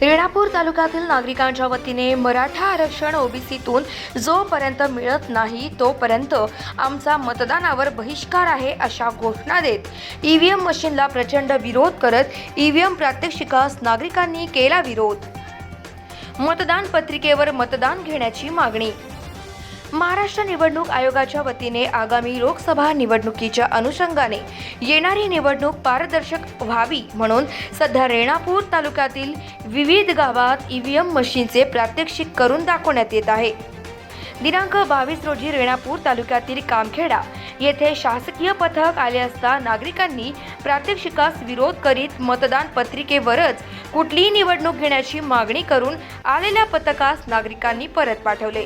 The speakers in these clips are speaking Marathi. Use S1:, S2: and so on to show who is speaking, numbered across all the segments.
S1: रेणापूर तालुक्यातील नागरिकांच्या वतीने मराठा आरक्षण ओबीसीतून जोपर्यंत मिळत नाही तोपर्यंत आमचा मतदानावर बहिष्कार आहे अशा घोषणा देत ईव्हीएम मशीनला प्रचंड विरोध करत ईव्हीएम प्रात्यक्षिकास नागरिकांनी केला विरोध. मतदान पत्रिकेवर मतदान घेण्याची मागणी महाराष्ट्र निवडणूक आयोगाच्या वतीने आगामी लोकसभा निवडणुकीच्या अनुषंगाने येणारी निवडणूक पारदर्शक व्हावी म्हणून सध्या रेणापूर तालुक्यातील विविध गावात ईव्हीएम मशीनचे प्रात्यक्षिक करून दाखवण्यात येत आहे. दिनांक बावीस रोजी रेणापूर तालुक्यातील कामखेडा येथे शासकीय पथक आले असता नागरिकांनी प्रात्यक्षिकास विरोध करीत मतदान पत्रिकेवरच कुठलीही निवडणूक घेण्याची मागणी करून आलेल्या पथकास नागरिकांनी परत पाठवले.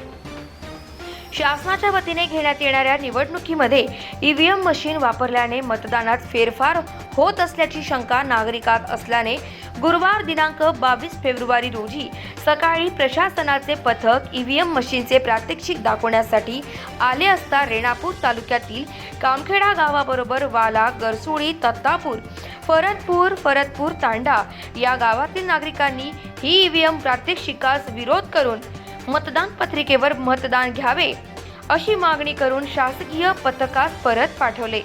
S1: शासनाच्या वतीने घेण्यात येणाऱ्या निवडणुकीमध्ये ईव्हीएम मशीन वापरल्याने मतदानात फेरफार होत असल्याची शंका नागरिकात असल्याने गुरुवार दिनांक बावीस फेब्रुवारी रोजी सकाळी प्रशासनाचे पथक ईव्हीएम मशीनचे प्रात्यक्षिक दाखवण्यासाठी आले असता रेणापूर तालुक्यातील कामखेडा गावाबरोबर वाला गरसुळी तत्तापूर फरतपूर फरतपूर तांडा या गावातील नागरिकांनी ही ईव्हीएम प्रात्यक्षिकास विरोध करून मतदान पत्रिकेवर मतदान घ्यावे अशी मागणी करून शासकीय पथकास परत पाठवले.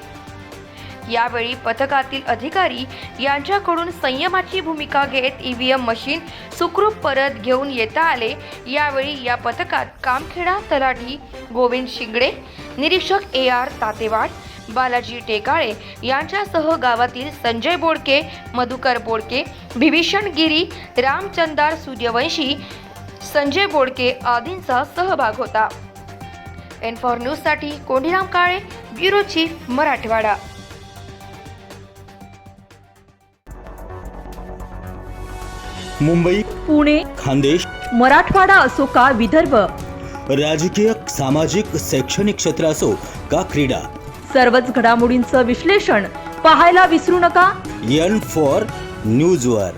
S1: यावेळी पथकातील अधिकारी यांच्याकडून संयमाची भूमिका घेत ईव्हीएम मशीन सुखरूप परत घेऊन येता आले. यावेळी या पथकात कामखेडा तलाठी गोविंद शिंगडे निरीक्षक ए आर तातेवाड बालाजी टेकाळे यांच्यासह गावातील संजय बोडके मधुकर बोडके भीभीषण गिरी रामचंदार सूर्यवंशी संजय बोडके आदींचा सहभाग होता. एन फॉर न्यूजसाठी कोंडीराम काळे ब्युरो चीफ मराठवाडा.
S2: मुंबई
S3: पुणे
S2: खानदेश
S3: मराठवाडा असो का विदर्भ?
S2: राजकीय सामाजिक शैक्षणिक क्षेत्र असो का क्रीडा?
S3: सर्वच घडामोडींचं विश्लेषण पाहायला विसरू नका.
S2: एन फॉर न्यूजवर.